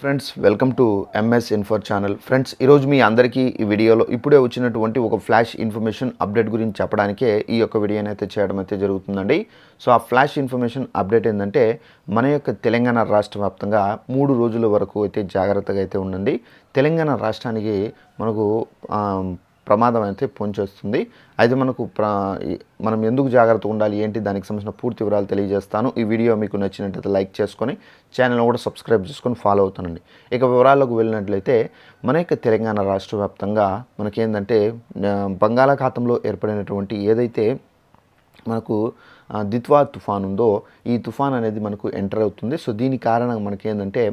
Friends welcome to MS info channel friends ఈరోజు మీ అందరికీ ఈ వీడియోలో ఇప్పుడే వచ్చినటువంటి ఒక ఫ్లాష్ ఇన్ఫర్మేషన్ అప్డేట్ గురించి చెప్పడానికే ఈ యొక్క వీడియోని అయితే చేయడం అయితే జరుగుతుందండి. సో ఆ ఫ్లాష్ ఇన్ఫర్మేషన్ అప్డేట్ ఏంటంటే మన యొక్క తెలంగాణ రాష్ట్ర వ్యాప్తంగా మూడు రోజుల వరకు అయితే జాగ్రత్తగా అయితే ఉండండి. తెలంగాణ రాష్ట్రానికి మనకు ప్రమాదం అయితే పొంచేస్తుంది అయితే మనకు మనం ఎందుకు జాగ్రత్తగా ఉండాలి ఏంటి దానికి సంబంధించిన పూర్తి వివరాలు తెలియజేస్తాను. ఈ వీడియో మీకు నచ్చినట్లయితే లైక్ చేసుకొని ఛానల్ కూడా సబ్స్క్రైబ్ చేసుకొని ఫాలో అవుతానండి. ఇక వివరాల్లోకి వెళ్ళినట్లయితే మన యొక్క తెలంగాణ రాష్ట్ర వ్యాప్తంగా మనకేంటంటే బంగాళాఖాతంలో ఏర్పడినటువంటి ఏదైతే మనకు దిత్వా తుఫాన్ ఉందో ఈ తుఫాన్ అనేది మనకు ఎంటర్ అవుతుంది. సో దీని కారణంగా మనకి ఏంటంటే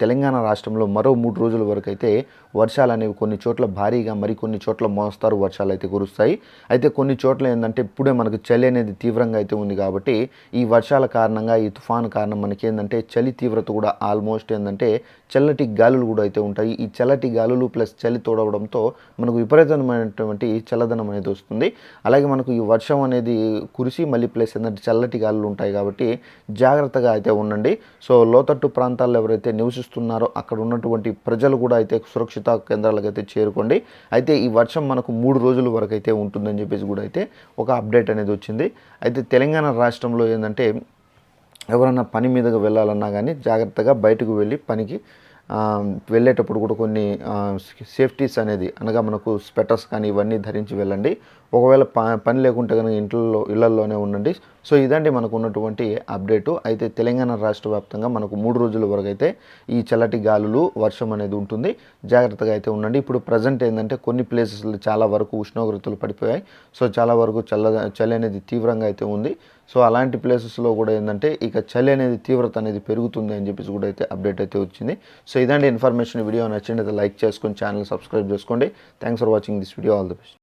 తెలంగాణ రాష్ట్రంలో మరో మూడు రోజుల వరకు అయితే వర్షాలు అనేవి కొన్ని చోట్ల భారీగా మరి కొన్ని చోట్ల మోస్తారు వర్షాలు అయితే కురుస్తాయి. అయితే కొన్ని చోట్ల ఏంటంటే ఇప్పుడే మనకు చలి అనేది తీవ్రంగా అయితే ఉంది కాబట్టి ఈ వర్షాల కారణంగా ఈ తుఫాన్ కారణం మనకి ఏంటంటే చలి తీవ్రత కూడా ఆల్మోస్ట్ ఏంటంటే చల్లటి గాలులు కూడా అయితే ఉంటాయి. ఈ చల్లటి గాలులు ప్లస్ చలి తోడవడంతో మనకు విపరీతమైనటువంటి చల్లదనం అనేది వస్తుంది. అలాగే మనకు ఈ వర్షం అనేది కురిసి మళ్ళీ ప్లస్ ఏంటంటే చల్లటి గాలులు ఉంటాయి కాబట్టి జాగ్రత్తగా అయితే ఉండండి. సో లోతట్టు ప్రాంతాల్లో ఎవరైతే నివసిస్తున్నారో అక్కడ ఉన్నటువంటి ప్రజలు కూడా అయితే సురక్షిత కేంద్రాలకు అయితే చేరుకోండి. అయితే ఈ వర్షం మనకు మూడు రోజుల వరకు అయితే ఉంటుందని చెప్పేసి కూడా అయితే ఒక అప్డేట్ అనేది వచ్చింది. అయితే తెలంగాణ రాష్ట్రంలో ఏంటంటే ఎవరైనా పని మీదగా వెళ్ళాలన్నా కానీ జాగ్రత్తగా బయటకు వెళ్ళి పనికి వెళ్ళేటప్పుడు కూడా కొన్ని సేఫ్టీస్ అనేది అనగా మనకు స్వెటర్స్ కానీ ఇవన్నీ ధరించి వెళ్ళండి. ఒకవేళ ప పని లేకుంటే కనుక ఇంట్లో ఇళ్ళలోనే ఉండండి. సో ఇదండి మనకు ఉన్నటువంటి అప్డేటు. అయితే తెలంగాణ రాష్ట్ర వ్యాప్తంగా మనకు మూడు రోజుల వరకు అయితే ఈ చల్లటి గాలులు వర్షం అనేది ఉంటుంది. జాగ్రత్తగా అయితే ఉండండి. ఇప్పుడు ప్రజెంట్ ఏంటంటే కొన్ని ప్లేసెస్లో చాలా వరకు ఉష్ణోగ్రతలు పడిపోయాయి. సో చాలా వరకు చల్ల చలి అనేది తీవ్రంగా అయితే ఉంది. సో అలాంటి ప్లేసెస్లో కూడా ఏంటంటే ఇక చలి అనేది తీవ్రత అనేది పెరుగుతుంది అని చెప్పేసి కూడా అయితే అప్డేట్ అయితే వచ్చింది. సో ఇదండి ఇన్ఫర్మేషన్ వీడియో నచ్చింది అయితే లైక్ చేసుకొని ఛానల్ సబ్స్క్రైబ్ చేసుకోండి. Thanks for watching this video all the best